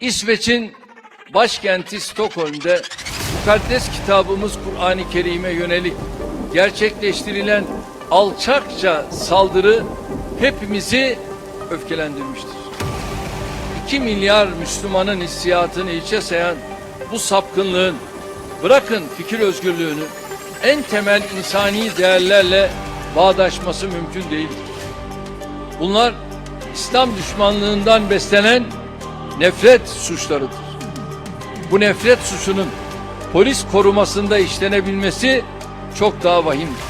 İsveç'in başkenti Stockholm'de mukaddes kitabımız Kur'an-ı Kerim'e yönelik gerçekleştirilen alçakça saldırı hepimizi öfkelendirmiştir. 2 milyar Müslümanın hissiyatını içe sayan bu sapkınlığın bırakın fikir özgürlüğünü en temel insani değerlerle bağdaşması mümkün değildir. Bunlar İslam düşmanlığından beslenen nefret suçlarıdır. Bu nefret suçunun polis korumasında işlenebilmesi çok daha vahimdir.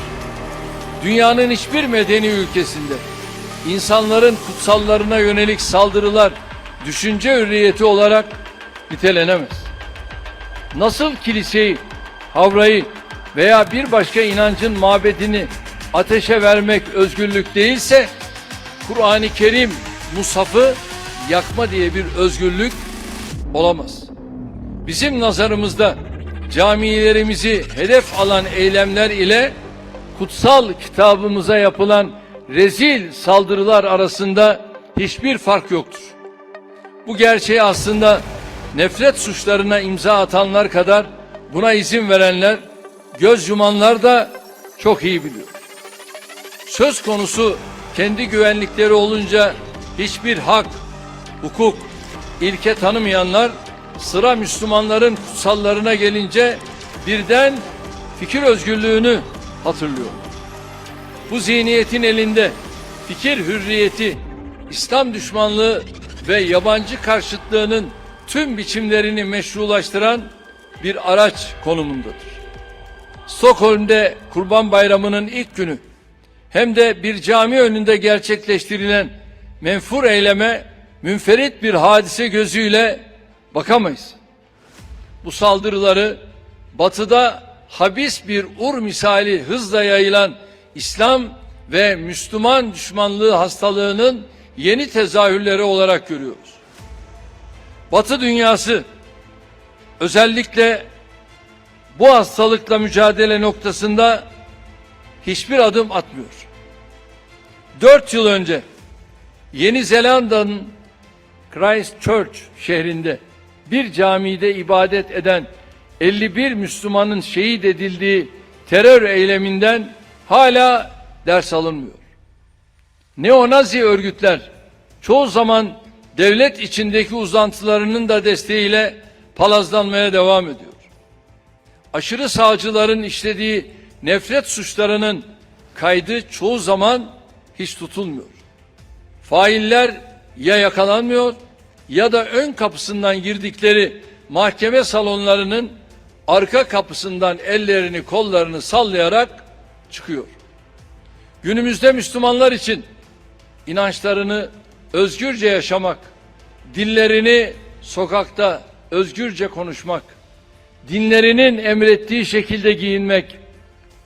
Dünyanın hiçbir medeni ülkesinde insanların kutsallarına yönelik saldırılar düşünce hürriyeti olarak nitelenemez. Nasıl kiliseyi, havrayı veya bir başka inancın mabedini ateşe vermek özgürlük değilse Kur'an-ı Kerim Musaf'ı yakma diye bir özgürlük olamaz. Bizim nazarımızda camilerimizi hedef alan eylemler ile kutsal kitabımıza yapılan rezil saldırılar arasında hiçbir fark yoktur. Bu gerçeği aslında nefret suçlarına imza atanlar kadar buna izin verenler, göz yumanlar da çok iyi biliyor. Söz konusu kendi güvenlikleri olunca hiçbir hak, hukuk, ilke tanımayanlar sıra Müslümanların kutsallarına gelince birden fikir özgürlüğünü hatırlıyor. Bu zihniyetin elinde fikir hürriyeti, İslam düşmanlığı ve yabancı karşıtlığının tüm biçimlerini meşrulaştıran bir araç konumundadır. Stockholm'de Kurban Bayramı'nın ilk günü hem de bir cami önünde gerçekleştirilen menfur eyleme münferit bir hadise gözüyle bakamayız. Bu saldırıları batıda habis bir ur misali hızla yayılan İslam ve Müslüman düşmanlığı hastalığının yeni tezahürleri olarak görüyoruz. Batı dünyası özellikle bu hastalıkla mücadele noktasında hiçbir adım atmıyor. Dört yıl önce Yeni Zelanda'nın Christchurch şehrinde bir camide ibadet eden 51 Müslümanın şehit edildiği terör eyleminden hala ders alınmıyor. Neonazi örgütler çoğu zaman devlet içindeki uzantılarının da desteğiyle palazlanmaya devam ediyor. Aşırı sağcıların işlediği nefret suçlarının kaydı çoğu zaman hiç tutulmuyor. Failler ya yakalanmıyor ya da ön kapısından girdikleri mahkeme salonlarının arka kapısından ellerini kollarını sallayarak çıkıyor. Günümüzde Müslümanlar için inançlarını özgürce yaşamak, dillerini sokakta özgürce konuşmak, dinlerinin emrettiği şekilde giyinmek,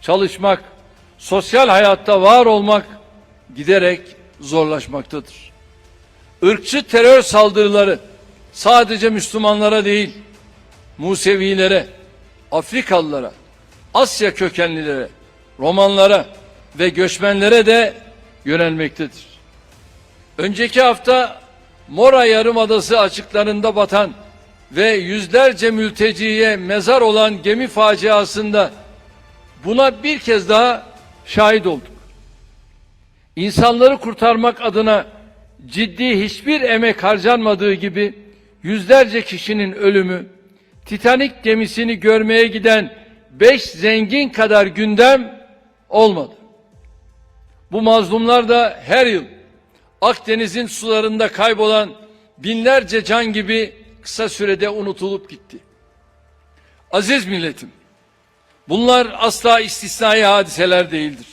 çalışmak, sosyal hayatta var olmak giderek zorlaşmaktadır. Irkçı terör saldırıları sadece Müslümanlara değil, Musevilere, Afrikalılara, Asya kökenlilere, Romanlara ve göçmenlere de yönelmektedir. Önceki hafta Mora Yarımadası açıklarında batan ve yüzlerce mülteciye mezar olan gemi faciasında buna bir kez daha şahit olduk. İnsanları kurtarmak adına ciddi hiçbir emek harcanmadığı gibi yüzlerce kişinin ölümü, Titanik gemisini görmeye giden beş zengin kadar gündem olmadı. Bu mazlumlar da her yıl Akdeniz'in sularında kaybolan binlerce can gibi kısa sürede unutulup gitti. Aziz milletim, bunlar asla istisnai hadiseler değildir.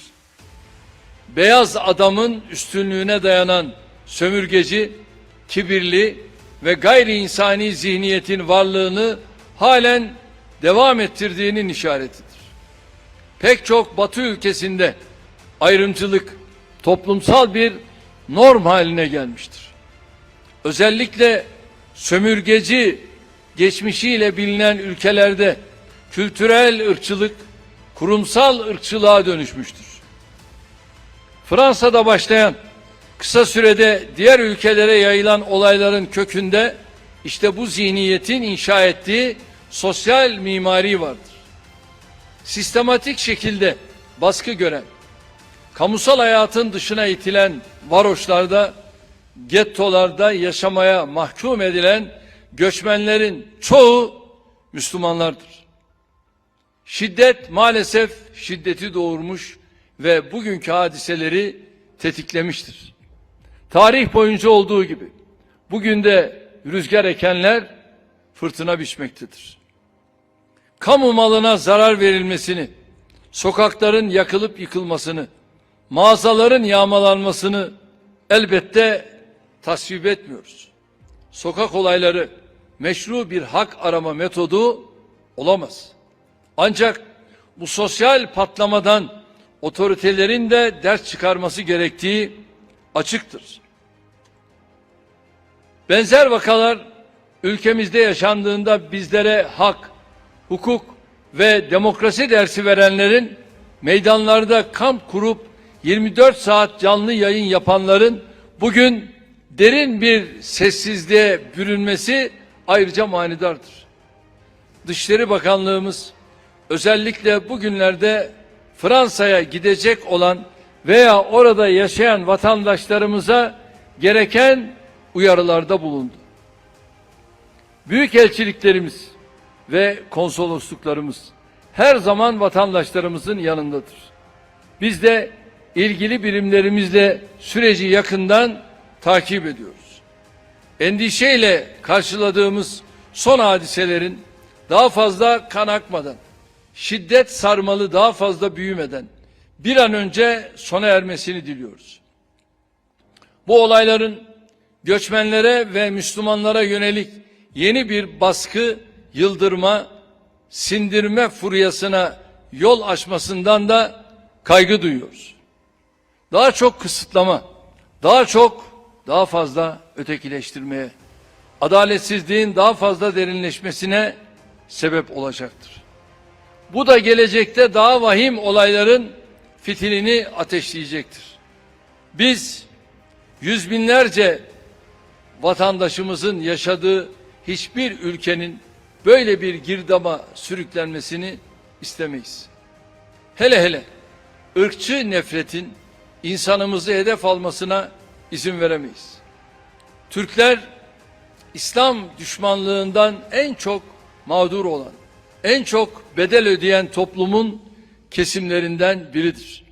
Beyaz adamın üstünlüğüne dayanan sömürgeci, kibirli ve gayri insani zihniyetin varlığını halen devam ettirdiğinin işaretidir. Pek çok batı ülkesinde ayrımcılık toplumsal bir norm haline gelmiştir. Özellikle sömürgeci geçmişiyle bilinen ülkelerde kültürel ırkçılık kurumsal ırkçılığa dönüşmüştür. Fransa'da başlayan kısa sürede diğer ülkelere yayılan olayların kökünde İşte bu zihniyetin inşa ettiği sosyal mimari vardır. Sistematik şekilde baskı gören, kamusal hayatın dışına itilen varoşlarda, gettolarda yaşamaya mahkum edilen göçmenlerin çoğu Müslümanlardır. Şiddet maalesef şiddeti doğurmuş ve bugünkü hadiseleri tetiklemiştir. Tarih boyunca olduğu gibi bugün de rüzgar ekenler fırtına biçmektedir. Kamu malına zarar verilmesini, sokakların yakılıp yıkılmasını, mağazaların yağmalanmasını elbette tasvip etmiyoruz. Sokak olayları meşru bir hak arama metodu olamaz. Ancak bu sosyal patlamadan otoritelerin de ders çıkarması gerektiği açıktır. Benzer vakalar ülkemizde yaşandığında bizlere hak, hukuk ve demokrasi dersi verenlerin meydanlarda kamp kurup 24 saat canlı yayın yapanların bugün derin bir sessizliğe bürünmesi ayrıca manidardır. Dışişleri Bakanlığımız özellikle bugünlerde Fransa'ya gidecek olan veya orada yaşayan vatandaşlarımıza gereken uyarılarda bulundu. Büyükelçiliklerimiz ve konsolosluklarımız her zaman vatandaşlarımızın yanındadır. Biz de ilgili birimlerimizle süreci yakından takip ediyoruz. Endişeyle karşıladığımız son hadiselerin daha fazla kan akmadan, şiddet sarmalı daha fazla büyümeden bir an önce sona ermesini diliyoruz. Bu olayların göçmenlere ve Müslümanlara yönelik yeni bir baskı, yıldırma, sindirme furyasına yol açmasından da kaygı duyuyoruz. Daha çok kısıtlama, daha çok, daha fazla ötekileştirmeye, adaletsizliğin daha fazla derinleşmesine sebep olacaktır. Bu da gelecekte daha vahim olayların fitilini ateşleyecektir. Biz yüz binlerce vatandaşımızın yaşadığı hiçbir ülkenin böyle bir girdama sürüklenmesini istemeyiz. Hele hele ırkçı nefretin insanımızı hedef almasına izin veremeyiz. Türkler İslam düşmanlığından en çok mağdur olan, en çok bedel ödeyen toplumun kesimlerinden biridir.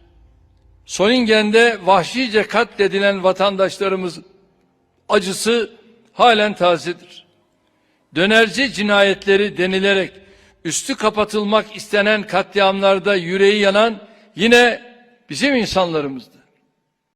Soningen'de vahşice katledilen vatandaşlarımız acısı halen tazedir. Dönerci cinayetleri denilerek üstü kapatılmak istenen katliamlarda yüreği yanan yine bizim insanlarımızdı.